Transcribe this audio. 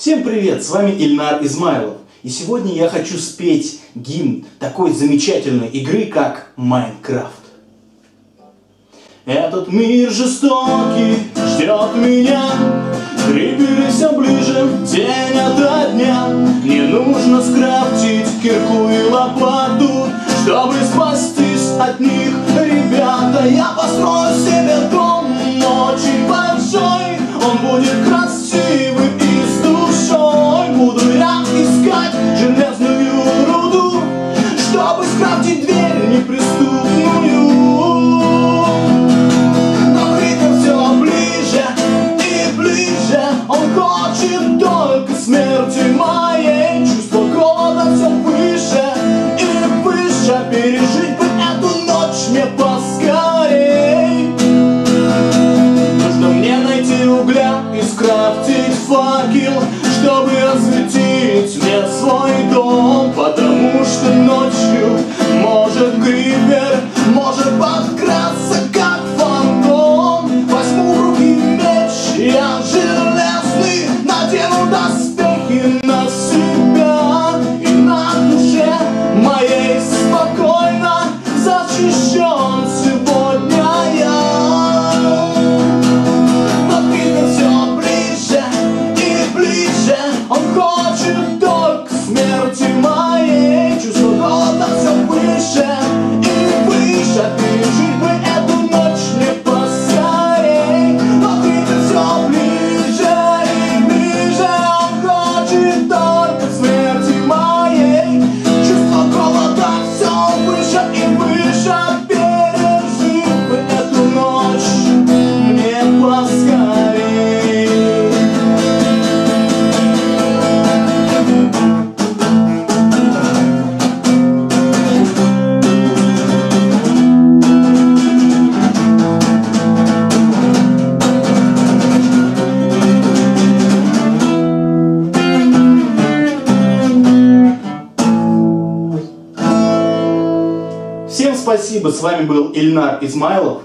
Всем привет! С вами Ильнар Измайлов. И сегодня я хочу спеть гимн такой замечательной игры, как Майнкрафт. Этот мир жестокий ждет меня Приберись ближе, день ото дня Не нужно скрафтить кирку и лопату Чтобы спастись от них, ребята, я построю любит Может Всем спасибо, с вами был Ильнар Измайлов.